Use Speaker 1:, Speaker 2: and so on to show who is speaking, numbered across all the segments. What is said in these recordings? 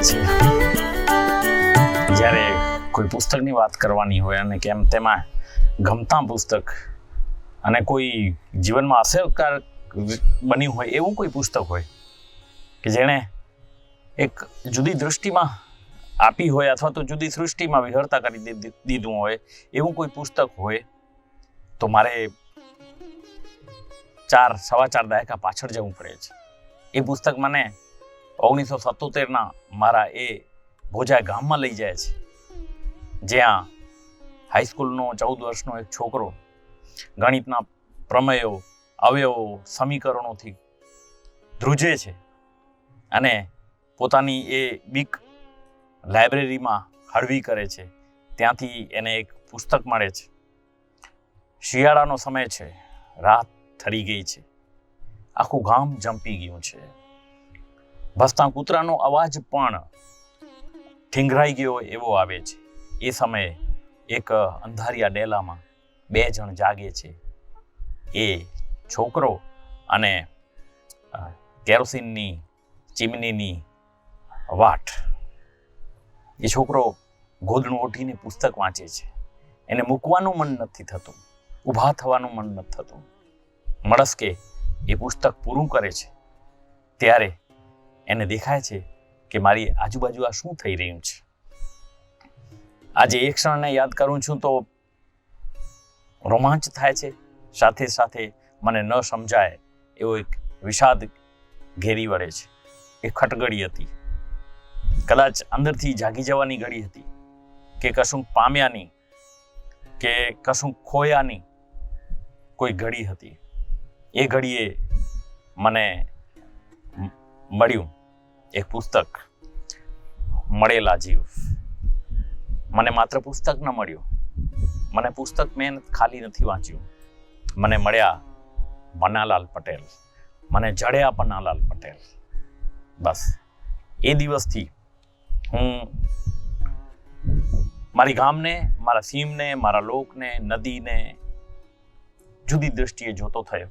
Speaker 1: છે જ્યારે કોઈ પુસ્તકની વાત કરવાની હોય અને કેમ તેમાં ગમતા પુસ્તક અને કોઈ જીવનમાં અસરકારક બન્યું હોય એવું કોઈ પુસ્તક હોય કે જેણે એક જુદી દૃષ્ટિમાં આપી હોય અથવા તો જુદી સૃષ્ટિમાં વિહરતા કરી દીધું હોય એવું કોઈ પુસ્તક હોય તો મારે ચાર, સવા ચાર દાયકા પાછળ જવું પડે છે. એ પુસ્તક મને ઓગણીસો સત્તોતેરના મારા એ ભોજા ગામમાં લઈ જાય છે. જ્યાં હાઈસ્કૂલનો ચૌદ વર્ષનો એક છોકરો ગણિતના પ્રમેયો, અવયવો, સમીકરણોથી ધ્રુજે છે અને પોતાની એ બીક લાઇબ્રેરીમાં હળવી કરે છે. ત્યાંથી એને એક પુસ્તક મળે છે. શિયાળાનો સમય છે. રાત ઠરી ગઈ છે. આખું ગામ જંપી ગયું છે. ભસતા કૂતરાનો અવાજ પણ ઠીંગરાઈ ગયો એવો આવે છે. એ સમયે એક અંધારિયા ડેલામાં બે જણ જાગે છે. એ છોકરો અને કેરોસીનની ચીમનીની વાટ. એ છોકરો ગોદડું ઓઢીને પુસ્તક વાંચે છે. એને મૂકવાનું મન નથી થતું. ઊભા થવાનું મન નથી થતું. મળસ્કે એ પુસ્તક પૂરું કરે છે, ત્યારે એને દેખાય છે કે મારી આજુબાજુ આ શું થઈ રહ્યું છે. આજે એક ક્ષણને યાદ કરું છું તો રોમાંચ થાય છે. સાથે સાથે મને ન સમજાય એવો એક વિષાદ ઘેરી વળે છે. એ ખટગડી હતી. કદાચ અંદરથી જાગી જવાની ઘડી હતી. કે કશું પામ્યાની, કે કશું ખોયાની કોઈ ઘડી હતી. એ ઘડીએ મને મળ્યું. એક પુસ્તક મળેલા જીવ. મને માત્ર પુસ્તક ન મળ્યું. મને પુસ્તક મેં ખાલી નથી વાંચ્યું. મને મળ્યા મનાલાલ પટેલ. મને જડ્યા પન્નાલાલ પટેલ. બસ. એ દિવસથી હું મારી ગામને, મારા સીમને, મારા લોકને, નદીને જુદી દ્રષ્ટિએ જોતો થયો.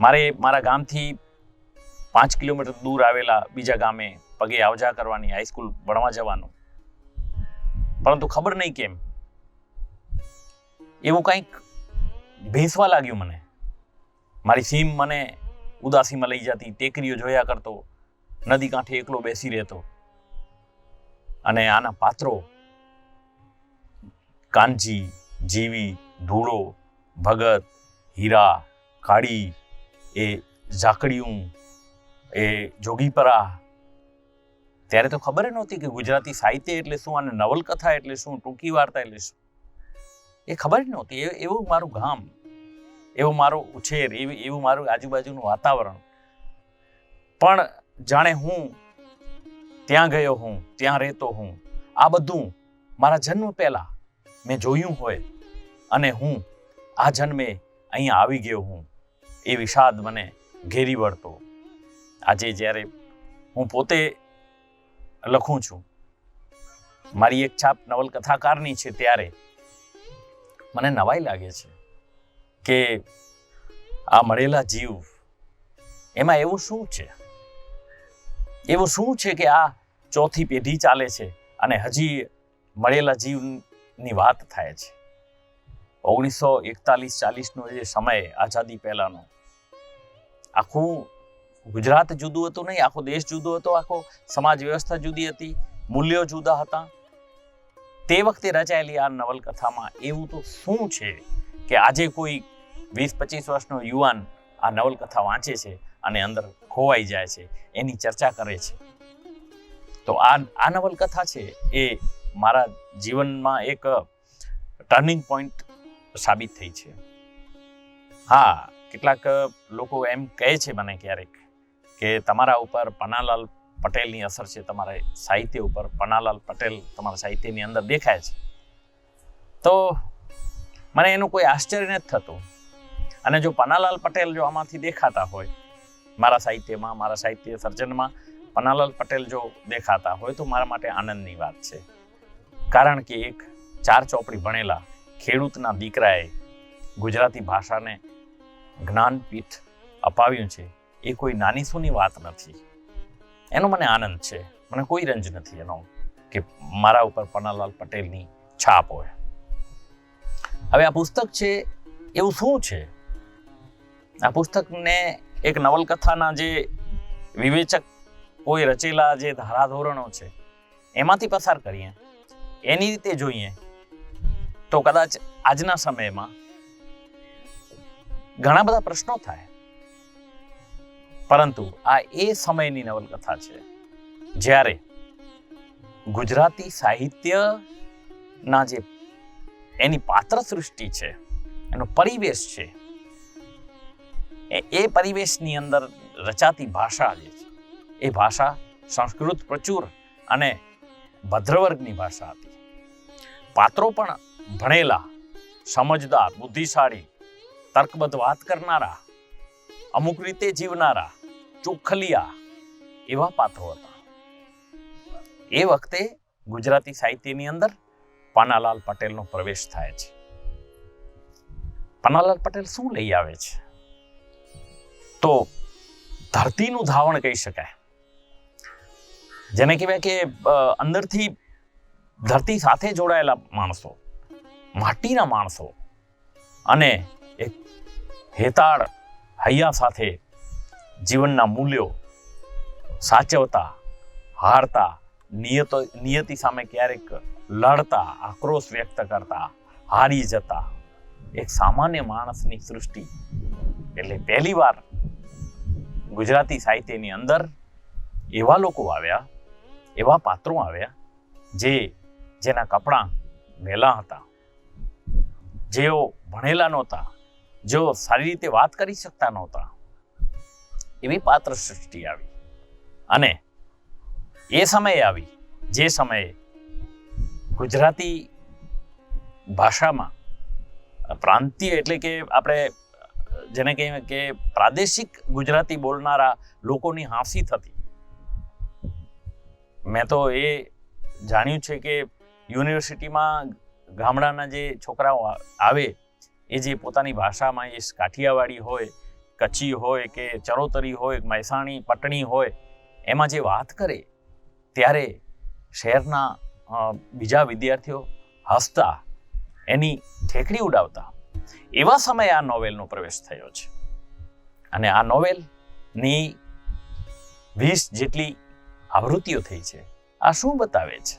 Speaker 1: મારે મારા ગામથી પાંચ કિલોમીટર દૂર આવેલા બીજા ગામે પગે આવજા કરવાની હાઈસ્કૂલ ભણવા જવાનું. પરંતુ ખબર નહીં કેમ? એવું કંઈક ભેંસવા લાગ્યું મને. મારી સીમ મને ઉદાસીમાં લઈ જતી ટેકરીઓ જોયા કરતો નદી કાંઠે એકલો બેસી રહેતો. અને આના પાત્રો કાનજી, જીવી, ધૂળો, ભગત, હીરા, કાળી એ ઝાકડિયું એ જોગીપરા ત્યારે તો ખબર નહોતી કે ગુજરાતી સાહિત્ય એટલે શું અને નવલકથા એટલે શું, ટૂંકી વાર્તા એટલે શું? એ ખબર જ નહોતી. એવું મારું ગામ, એવો મારો ઉછેર, એવી, એવું મારું આજુબાજુનું વાતાવરણ. પણ જાણે હું ત્યાં ગયો હું, ત્યાં રહેતો હું, આ બધું મારા જન્મ પહેલા મેં જોયું હોય અને હું આ જન્મે અહીંયા આવી ગયો હું. એ વિષાદ મને ઘેરી વળતો. આજે જ્યારે હું પોતે લખું છું, મારી એક છાપ નવલકથાકારની છે ત્યારે મને નવાઈ લાગે છે કે આ મળેલા જીવ એમાં એવું શું છે? એવું શું છે કે આ ચોથી પેઢી ચાલે છે અને હજી મળેલા જીવની વાત થાય છે? ઓગણીસો એકતાલીસ ચાલીસનો જે સમય આઝાદી પહેલાનો, આખું ગુજરાત જુદું હતું નહીં, આખો દેશ જુદો હતો, આખો સમાજ વ્યવસ્થા જુદી હતી, મૂલ્યો જુદા હતા. તે વખતે રચાયેલી આ નવલકથામાં એવું તો શું છે કે આજે કોઈ વીસ પચીસ વર્ષનો યુવાન આ નવલકથા વાંચે છે અને અંદર ખોવાઈ જાય છે, એની ચર્ચા કરે છે? તો આ આ નવલકથા છે એ મારા જીવનમાં એક ટર્નિંગ પોઈન્ટ સાબિત થઈ છે. હા, કેટલાક લોકો એમ કહે છે મને ક્યારેક કે તમારા ઉપર પન્નાલાલ પટેલની અસર છે, તમારા સાહિત્ય ઉપર પન્નાલાલ પટેલ તમારા સાહિત્યની અંદર દેખાય છે. તો મને એનું કોઈ આશ્ચર્ય નથી થતું. અને જો પન્નાલાલ પટેલ જો આમાંથી દેખાતા હોય, મારા સાહિત્યમાં, મારા સાહિત્ય સર્જનમાં પન્નાલાલ પટેલ જો દેખાતા હોય, તો મારા માટે આનંદની વાત છે. કારણ કે એક ચાર ચોપડી ભણેલા ખેડૂતના દીકરાએ ગુજરાતી ભાષાને જ્ઞાનપીઠ અપાવ્યું છે. એ કોઈ નાની સૂની વાત નથી. એનો મને આનંદ છે. મને કોઈ રંજ નથી એનો કે મારા ઉપર પન્નાલાલ પટેલની છાપ હોય. હવે આ પુસ્તક છે, એવું શું છે? આ પુસ્તકને એક નવલકથાના જે વિવેચક કોઈ રચેલા જે ધારાધોરણો છે, એમાંથી પસાર કરીએ. એની રીતે જોઈએ તો કદાચ આજના સમયમાં ઘણા બધા પ્રશ્નો થાય. પરંતુ આ એ સમયની નવલકથા છે જ્યારે ગુજરાતી સાહિત્યના જે એની પાત્ર સૃષ્ટિ છે, એનો પરિવેશ છે, એ- પરિવેશની અંદર રચાતી ભાષા જે છે, એ ભાષા સંસ્કૃત પ્રચુર અને ભદ્રવર્ગની ભાષા હતી. પાત્રો પણ ભણેલા, સમજદાર, બુદ્ધિશાળી, તર્કબદ્ધ વાત કરનારા અમુક રીતે જીવનારા, ચોખલિયા એવા પાત્રો હતા. એ વખતે ગુજરાતી સાહિત્યની અંદર પાનાલાલ પટેલનો પ્રવેશ થાય છે. પાનાલાલ પટેલ શું લઈ આવે છે? તો ધરતીનું ધાવણ કહી શકાય. જેને કહેવાય કે અંદરથી ધરતી સાથે જોડાયેલા માણસો, માટીના માણસો અને એક હેતાળ હૈયા સાથે જીવનના મૂલ્યો સાચવતા, હારતા, નિયતો, નિયતિ સામે ક્યારેક લડતા, આક્રોશ વ્યક્ત કરતા, હારી જતા. એક સામાન્ય માણસની સૃષ્ટિ. એટલે પહેલીવાર ગુજરાતી સાહિત્યની અંદર એવા લોકો આવ્યા, એવા પાત્રો આવ્યા, જે જેના કપડાં મેલા હતા. જેઓ ભણેલા નહોતા. જેઓ સારી રીતે વાત કરી શકતા નહોતા, એવી પાત્ર સૃષ્ટિ આવી. અને એ સમયે આવી, જે સમયે ગુજરાતી ભાષામાં પ્રાંતીય એટલે કે આપણે, જેને કહીએ કે પ્રાદેશિક ગુજરાતી બોલનારા લોકોની હાંસી થતી. મેં તો એ જાણ્યું છે કે યુનિવર્સિટીમાં ગામડાના જે છોકરાઓ આવે એ જે પોતાની ભાષામાં એ કાઠિયાવાડી હોય, કચ્છી હોય કે ચરોતરી હોય, મહેસાણી, પટણી હોય, એમાં જે વાત કરે, ત્યારે શહેરના બીજા વિદ્યાર્થીઓ હસતા, એની ઠેકડી ઉડાવતા. એવા સમયે આ નોવેલનો પ્રવેશ થયો છે. અને આ નોવેલની વીસ જેટલી આવૃત્તિઓ થઈ છે. આ શું બતાવે છે?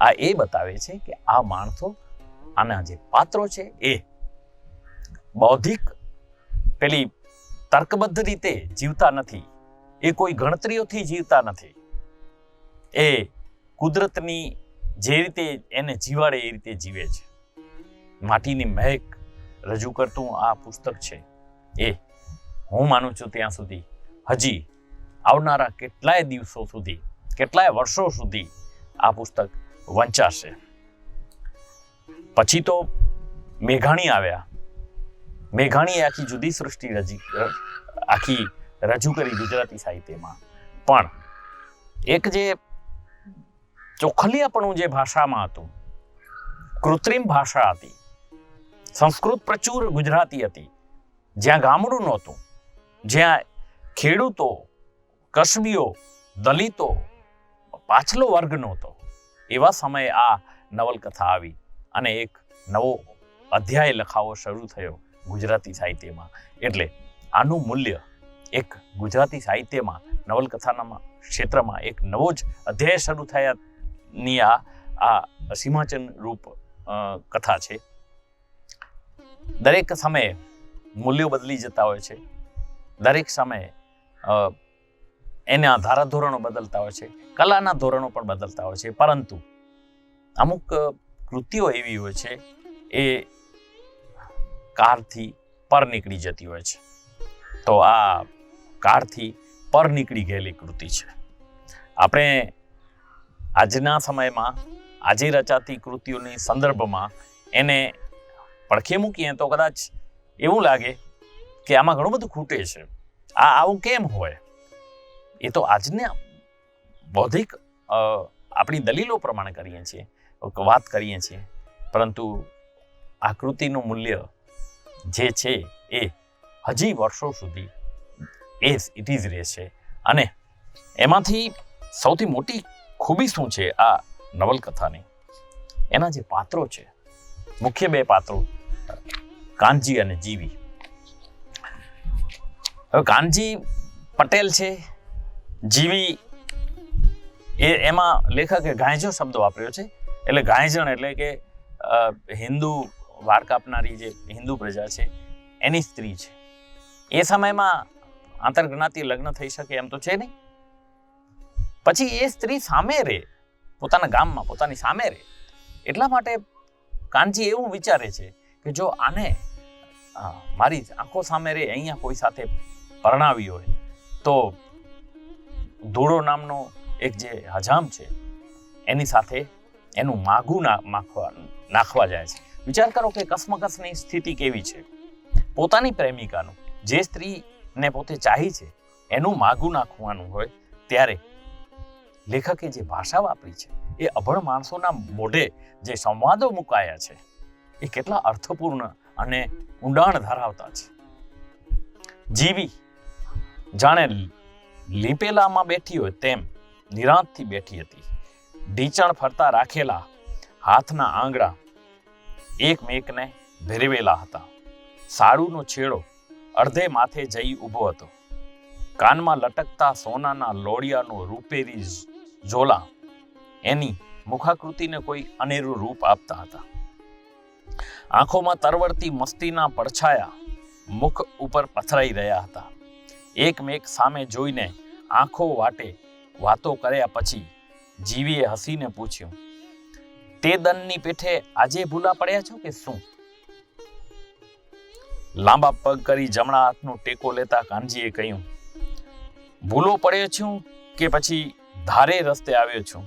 Speaker 1: આ એ બતાવે છે કે આ માણસો આના જે પાત્રો છે એ બૌદ્ધિક પેલી તર્કબદ્ધ રીતે જીવતા નથી. એ કોઈ ગણતરીઓથી જીવતા નથી. એ કુદરતની જે રીતે એને જીવાડે એ રીતે જીવે છે. માટીની મહેક રજૂ કરતું આ પુસ્તક છે. એ હું માનું છું ત્યાં સુધી હજી આવનારા કેટલાય દિવસો સુધી, કેટલાય વર્ષો સુધી આ પુસ્તક વંચાશે. પછી તો મેઘાણી આવ્યા. મેઘાણીએ આખી જુદી સૃષ્ટિ રજી આખી રજૂ કરી ગુજરાતી સાહિત્યમાં. પણ એક જે ચોખલિયાપણું જે ભાષામાં હતું, કૃત્રિમ ભાષા હતી, સંસ્કૃત પ્રચુર ગુજરાતી હતી, જ્યાં ગામડું નહોતું, જ્યાં ખેડૂતો, કસબીઓ, દલિતો, પાછલો વર્ગ નહોતો, એવા સમયે આ નવલકથા આવી અને એક નવો અધ્યાય લખાવો શરૂ થયો. ગુજરાતી સાહિત્યમાં. એટલે આનું મૂલ્ય એક ગુજરાતી સાહિત્યમાં નવલકથાના ક્ષેત્રમાં એક નવો જ અધ્યાય શરૂ થયાની આ આ સીમાચન રૂપ કથા છે. દરેક સમયે મૂલ્યો બદલી જતા હોય છે. દરેક સમયે એના ધારાધોરણો બદલતા હોય છે. કલાના ધોરણો પણ બદલતા હોય છે. પરંતુ અમુક કૃતિઓ એવી હોય છે એ કારથી પર નીકળી જતી હોય છે. તો આ કારથી પર નીકળી ગયેલી કૃતિ છે. આપણે આજના સમયમાં, આજે રચાતી કૃતિઓની સંદર્ભમાં એને પડખે મૂકીએ તો કદાચ એવું લાગે કે આમાં ઘણું બધું ખૂટે છે. આ આવું કેમ હોય? એ તો આજને બૌદ્ધિક આપણી દલીલો પ્રમાણે કરીએ છીએ, વાત કરીએ છીએ. પરંતુ આ કૃતિનું મૂલ્ય જે છે એ હજી વર્ષો સુધી એ ઇટ ઇઝ રહેશે. અને એમાંથી સૌથી મોટી ખૂબી શું છે આ નવલકથાની? એના જે પાત્રો છે, મુખ્ય બે પાત્રો કાનજી અને જીવી. હવે કાનજી પટેલ છે, જીવી એ એમાં લેખકે ગાંજો શબ્દ વાપર્યો છે. એટલે ગાયજણ એટલે કે હિન્દુ વાળ કાપનારી જે હિન્દુ પ્રજા છે, એની સ્ત્રી છે. એ સમયમાં આંતરજ્ઞાતી લગ્ન થઈ શકે એમ તો છે નહીં. પછી એ સ્ત્રી સામે રહે, પોતાના ગામમાં, પોતાની સામે રહે. એટલા માટે કાનજી એવું વિચારે છે કે જો આને મારી આંખો સામે રહે, અહીંયા કોઈ સાથે પરણાવી હોય, તો ધૂળો નામનો એક જે હજામ છે, એની સાથે એનું માગું નાખવા નાખવા જાય છે. વિચાર કરો કે કસમકસની સ્થિતિ કેવી છે? પોતાની પ્રેમિકાનું, જે સ્ત્રીને પોતે ચાહી છે, એનું માગું નાખવાનું હોય ત્યારે લેખકે જે ભાષા વાપરી છે, એ અભણ માણસોના મોઢે જે સંવાદો મુકાયા છે, એ કેટલા અર્થપૂર્ણ અને ઊંડાણ ધરાવતા છે. જીવી જાણે લીપેલામાં બેઠી હોય તેમ નિરાંતથી બેઠી હતી. ઢીચણ ફરતા રાખેલા હાથના આંગળા એકમેકને ભેરવેલા હતા. સાડુનો છેડો અડધે માથે જઈ ઊભો હતો. કાનમાં લટકતા સોનાના લોડિયાનો રૂપેરી ઝોલા એની મુખાકૃતિને કોઈ અનેરું રૂપ આપતા હતા. આંખોમાં તરવરતી મસ્તીના પડછાયા મુખ ઉપર પથરાઈ રહ્યા હતા. એકમેક સામે જોઈને આંખો વાટે વાતો કર્યા પછી જીવીએ હસીને પૂછ્યું તે દનની પીઠે આજે ભૂલા પડ્યા છો કે શું? લાંબા પગ કરી જમણા હાથનો ટેકો લેતા કાનજીએ કહ્યું, ભૂલો પડ્યો છું કે પછી ધારે રસ્તે આવ્યો છું?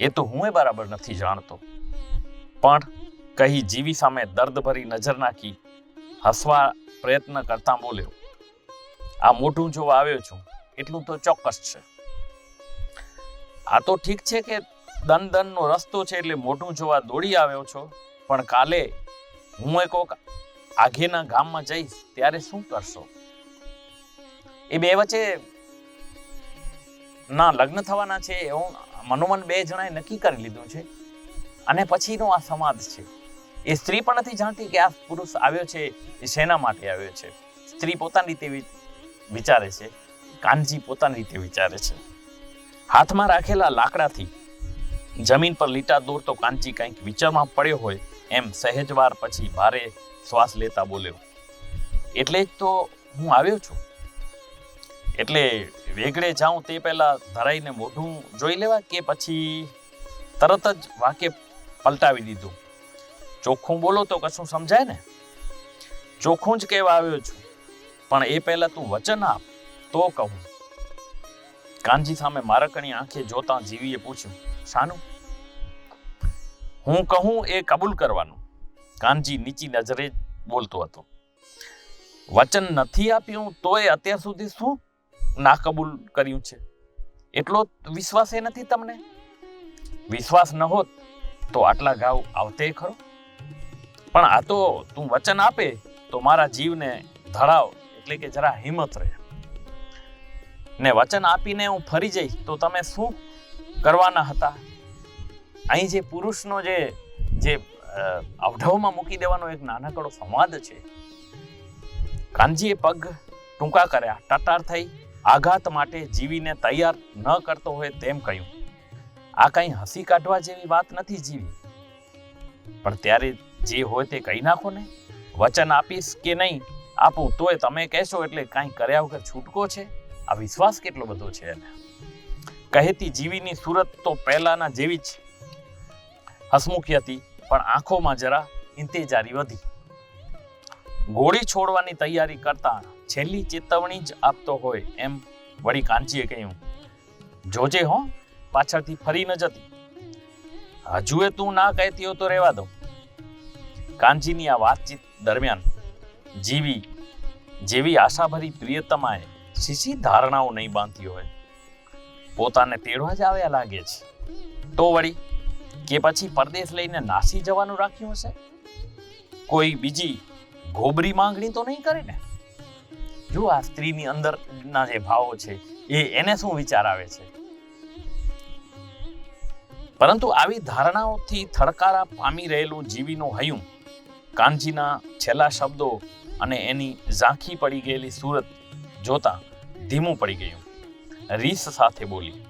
Speaker 1: એ તો હું બરાબર નથી જાણતો. પણ કહી જીવી સામે દર્દભરી નજર નાખી હસવા પ્રયત્ન કરતા બોલ્યો, આ મોટું જોવા આવ્યો છું, એટલું તો ચોક્કસ છે. આ તો ઠીક છે કે દન દનનો રસ્તો છે એટલે મોઢું જોવા દોડી આવ્યો છો. પણ કાલે હું એ કોક આગેના ગામમાં જઈશ, ત્યારે શું કરશો? એ બે વચ્ચે ના લગ્ન થવાના છે, એવું મનોમન બે જણાએ નક્કી કરી લીધું છે. અને પછીનો આ સમાજ છે. એ સ્ત્રી પણ નથી જાણતી કે આ પુરુષ આવ્યો છે, એ શેના માટે આવ્યો છે? સ્ત્રી પોતાની રીતે વિચારે છે. કાનજી પોતાની રીતે વિચારે છે. હાથમાં રાખેલા લાકડાથી જમીન પર લીટા દોરતો કાંચી કંઈક વિચારમાં પડ્યો હોય, એમ સહેજવાર પછી ભારે શ્વાસ લેતા બોલ્યો, એટલે જ તો હું આવ્યો છું. એટલે વેગળે જાઉં તે પહેલા ધરાઈને મોઢું જોઈ લેવા કે પછી તરત જ વાક્ય પલટાવી દીધું? ચોખ્ખું બોલો તો કશું સમજાય ને? ચોખ્ખું જ કહેવા આવ્યો છું, પણ એ પહેલા તું વચન આપ, તો કહું. કાનજી સામે મારકણી આંખે જોતા જીવીએ પૂછ્યું, શાનું? હું કહું એ કબૂલ કરવાનું. કાનજી નીચી નજરે બોલતો હતો. વચન નથી આપ્યું તોય અત્યાર સુધી શું ના કબૂલ કર્યું છે? એટલો વિશ્વાસ એ નથી તમને? વિશ્વાસ ન હોત તો આટલા ઘાવ આવતે ખરો? પણ આ તો તું વચન આપે તો મારા જીવને ધરાવ એટલે કે જરા હિંમત રહે. ને વચન આપીને હું ફરી જઈશ તો તમે શું કરવાના હતા? અહીં જે પુરુષનો જે જે અવઢવમાં મૂકી દેવાનો એક નાનકડો સંવાદ છે, કાનજીએ પગ ટૂંકા કર્યા ટટાર થઈ, આઘાત માટે જીવીને તૈયાર ન કરતો હોય તેમ કહ્યું. આ કંઈ હસી કાઢવા જેવી વાત નથી જીવી. પણ ત્યારે જે હોય તે કહી નાખો ને. વચન આપીશ કે નહીં, આપું, તોય તમે કહેશો એટલે કાંઈ કર્યા વગર છૂટકો છે? આ વિશ્વાસ કેટલો બધો છે એને. કહેતી જીવીની સુરત તો પહેલાના જેવી જ હસમુખી હતી, પણ આંખોમાં જરા ઇંતેજારી વધી. ગોળી છોડવાની તૈયારી કરતા છેલ્લી ચેતવણી જ આપતો હોય એમ વળી કાંચીએ કહ્યું. જોજે હો, પાછળથી ફરી ન જતી. હજુએ તું ના કહેતી હો તો રહેવા દો. કાંજીની આ વાતચીત દરમિયાન જીવી જેવી આશાભરી પ્રિયતમાએ શીશી ધારણાઓ નહીં બાંધી હોય. પોતાને તેડવા જ આવ્યા લાગે છે. તો વળી કે પછી પરદેશ લઈને નાસી જવાનું રાખ્યું હશે? કોઈ બીજી ગોબરી માંગણી તો નહીં કરે ને? જો આ સ્ત્રીની અંદરના જે ભાવો છે, એ એને શું વિચાર આવે છે? પરંતુ આવી ધારણાઓથી થડકારા પામી રહેલું જીવીનું હયું, કાનજીના છેલ્લા શબ્દો અને એની ઝાંખી પડી ગયેલી સુરત જોતા ધીમું પડી ગયું. રીસ સાથે બોલી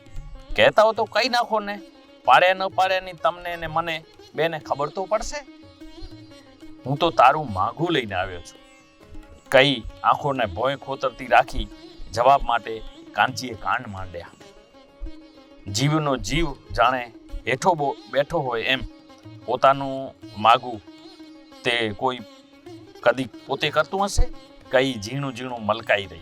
Speaker 1: કહેતા હો તો કઈ નાખો ને. પાડે ન પાડે ની તમને ને મને બેને ખબર તો પડશે? હું તો તારું માગું લઈને આવ્યો છું. કઈ આંખોને ભોય ખોતરતી રાખી જવાબ માટે કાંચીએ કાંડ માંડ્યા. જીવનો જીવ જાણે હેઠો બેઠો હોય એમ પોતાનું માગું તે કોઈ કદી પોતે કરતું હશે? કઈ ઝીણું ઝીણું મલકાઈ રહી.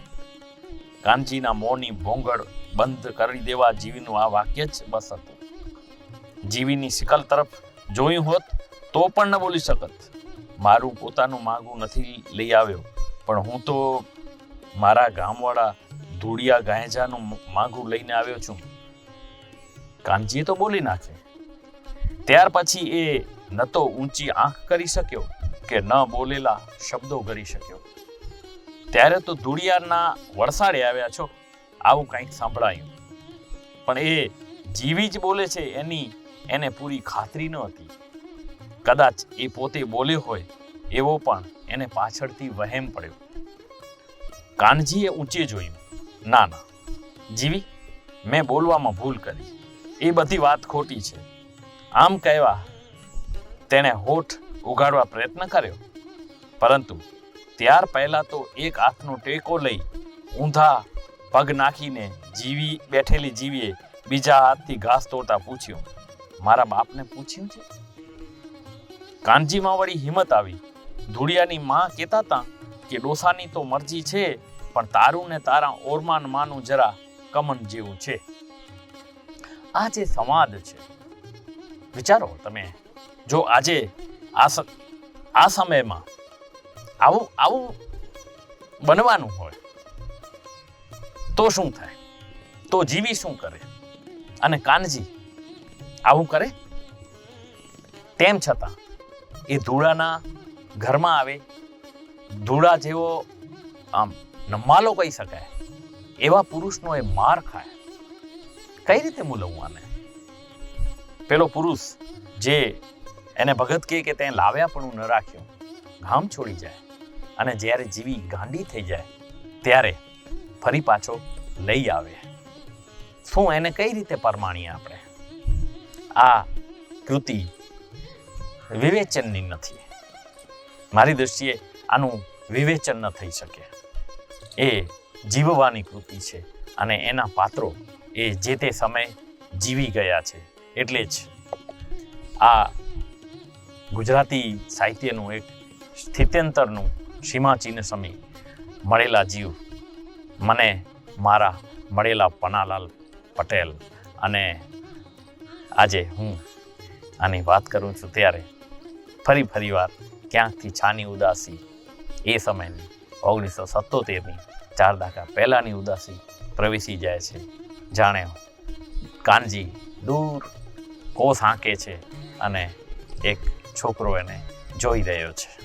Speaker 1: કાનજીના મોંની ભોંગળ બંધ કરી દેવા જીવનું આ વાક્ય જ બસ હતું. જીવીની શિકલ તરફ જોયું હોત, તો પણ ન બોલી શકત. મારું પોતાનું માગું નથી લઈ આવ્યો, પણ હું તો મારા ગામવાળા ધૂળિયા ગાયજાનું માગું લઈને આવ્યો છું. કાનજીએ તો બોલી નાખે. ત્યાર પછી એ ન તો ઊંચી આંખ કરી શક્યો કે ન બોલેલા શબ્દો કરી શક્યો. ત્યારે તો ધૂળિયાના વરસાડે આવ્યા છો, આવું કંઈક સાંભળાયું. પણ એ જીવી જ બોલે છે એની એને પૂરી ખાતરી ન હતી. કદાચ એ પોતે બોલ્યો હોય, એવો પણ એને પાછળથી વહેમ પડ્યો. કાનજીએ ઊંચે જોયું, ના ના, જીવી, મેં બોલવામાં ભૂલ કરી. એ બધી વાત ખોટી છે. આમ કહેવા તેણે હોઠ ઉગાડવા પ્રયત્ન કર્યો. પરંતુ ત્યાર પહેલા તો એક હાથનો ટેકો લઈ ઊંધા પગ નાખીને જીવી બેઠેલી જીવીએ બીજા હાથથી ઘાસ તોડતા પૂછ્યું મારા બાપને પૂછ્યું છે? કાનજીમાં વળી હિંમત આવી. ધૂળિયાની માં કહેતા હતા કે ડોસાની તો મરજી છે, પણ તારું ને તારા ઓરમાન માનું જરા કમન જેવું છે. આ જે સંવાદ છે, વિચારો તમે. જો આજે આ આ સમયમાં આવું આવું બનવાનું હોય, તો શું થાય? તો જીવી શું કરે? અને કાનજી આવું કરે? તેમ છતાં, એ ધૂળાના ઘરમાં આવે, ધૂળા જેવો, આમ, નમાલો કહી શકાય, એવા પુરુષનો એ માર ખાય. કઈ રીતે મૂલવું આને? પેલો પુરુષ જે એને ભગત કહે કે તે લાવ્યા પણ હું ન રાખ્યો ગામ છોડી જાય, અને જ્યારે જીવી ગાંડી થઈ જાય, ત્યારે ફરી પાછો લઈ આવે. શું એને કઈ રીતે પરમાણીએ આપણે આ કૃતિ વિવેચનની નથી. મારી દૃષ્ટિએ આનું વિવેચન ન થઈ શકે. એ જીવવાની કૃતિ છે અને એના પાત્રો એ જે તે સમયે જીવી ગયા છે. એટલે જ આ ગુજરાતી સાહિત્યનું એક સ્થિત્યંતરનું સીમાચિહ્ન સમી મળેલા જીવ મને મારા મળેલા પનાલાલ પટેલ અને આજે હું આની વાત કરું છું ત્યારે ફરી ફરી વાર ક્યાંકથી છાની ઉદાસી એ સમયની ઓગણીસો સત્તોતેરની ચાર દાખલા પહેલાંની ઉદાસી પ્રવેશી જાય છે. જાણે કાનજી દૂર કોસ હાંકે છે અને એક છોકરો એને જોઈ રહ્યો છે.